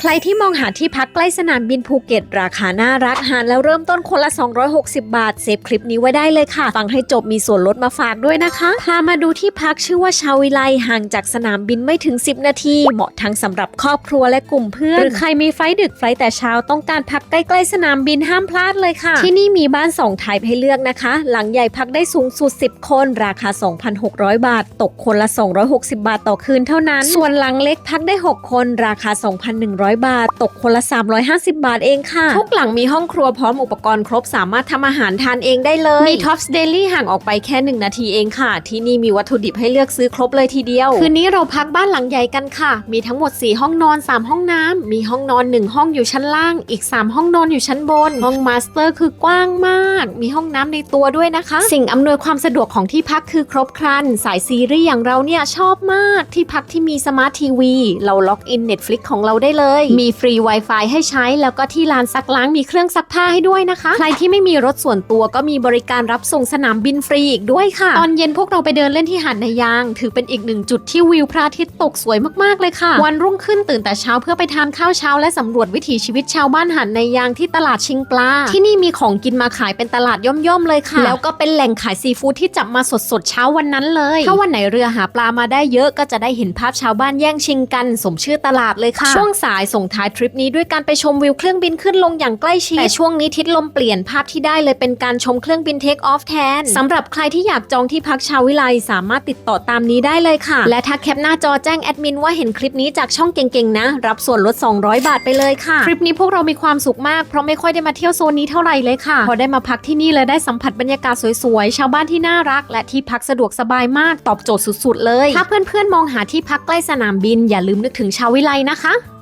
ใครที่มองหาที่พักใกล้สนามบินภูเก็ต ราคาน่ารักหารแล้วเริ่มต้นคนละ 260 บาท เซฟคลิปนี้ไว้ได้เลยค่ะ ฟังให้จบมีส่วนลดมาฝากด้วยนะคะ พามาดูที่พักชื่อว่าชาวิไลห่างจากสนามบินไม่ถึง 10 นาที เหมาะทั้งสำหรับครอบครัวและกลุ่มเพื่อน หรือใครมีไฟดึกไฟแต่เช้าต้องการพักใกล้ๆสนามบินห้ามพลาดเลยค่ะ ที่นี่มีบ้าน2ไทป์ให้เลือกนะคะ หลังใหญ่พักได้สูงสุด 10 คน ราคา 2,600 บาท ตกคนละ 260 บาทต่อคืนเท่านั้น ส่วนหลังเล็กพักได้ 6 คน ราคา 2,100บาท ตกคนละ 350 บาทเองค่ะ ทุกหลังมีห้องครัวพร้อมอุปกรณ์ครบสามารถทำอาหารทานเองได้เลย มี Tops Daily ห่างออกไปแค่ 1 นาทีเองค่ะ ที่นี่มีวัตถุดิบให้เลือกซื้อครบเลยทีเดียว คืนนี้เราพักบ้านหลังใหญ่กันค่ะ มีทั้งหมด 4 ห้องนอน 3 ห้องน้ำมีห้องนอน 1 ห้องอยู่ชั้นล่าง อีก 3 ห้องนอนอยู่ชั้นบน ห้องมาสเตอร์คือกว้างมาก มีห้องน้ำในตัวด้วยนะคะ สิ่งอำนวยความสะดวกของที่พักคือครบครัน สายซีรีส์อย่างเราเนี่ยชอบมาก ที่พักที่มีสมาร์ททีวี เราล็อกอิน Netflix ของเราได้เลยมีฟรี Wi-Fi ให้ใช้ แล้วก็ที่ลานซักล้างมีเครื่องซักผ้าให้ด้วยนะคะ ใครที่ไม่มีรถส่วนตัวก็มีบริการรับส่งสนามบินฟรีอีกด้วยค่ะ ตอนเย็นพวกเราไปเดินเล่นที่หาดนายาง ถือเป็นอีกหนึ่งจุดที่วิวพระอาทิตย์ตกสวยมากๆเลยค่ะ วันรุ่งขึ้นตื่นแต่เช้าเพื่อไปทานข้าวเช้า และสำรวจวิถีชีวิตชาวบ้านหาดนายางที่ตลาดชิงปลา ที่นี่มีของกินมาขายเป็นตลาดย่อมๆเลยค่ะ แล้วก็เป็นแหล่งขายซีฟู้ดที่จับมาสดๆเช้าวันนั้นเลย ถ้าวันไหนเรือหาปลามาได้เยอะก็จะได้เห็นภาพชาวบ้านแย่งชิงกัน สมชื่อตลาดเลยค่ะ ช่วงสายส่งท้ายทริปนี้ด้วยการไปชมวิวเครื่องบินขึ้นลงอย่างใกล้ชิดแต่ช่วงนี้ทิศลมเปลี่ยนภาพที่ได้เลยเป็นการชมเครื่องบินเทคออฟแทนสำหรับใครที่อยากจองที่พักชาววิไลสามารถติดต่อตามนี้ได้เลยค่ะ และถ้าแคปหน้าจอแจ้งแอดมินว่าเห็นคลิปนี้จากช่องเก่งๆนะ รับส่วนลด 200 บาทไปเลยค่ะคลิปนี้พวกเรามีความสุขมากเพราะไม่ค่อยได้มาเที่ยวโซนนี้เท่าไหร่เลยค่ะ พอได้มาพักที่นี่เลยได้สัมผัสบรรยากาศสวยๆชาวบ้านที่น่ารัก และที่พักสะดวกสบายมากตอบโจทย์สุดๆ เลย ถ้าเพื่อนๆมองหาที่พักใกล้สนามบินอย่าลืมนึกถึงชาววิไลนะคะ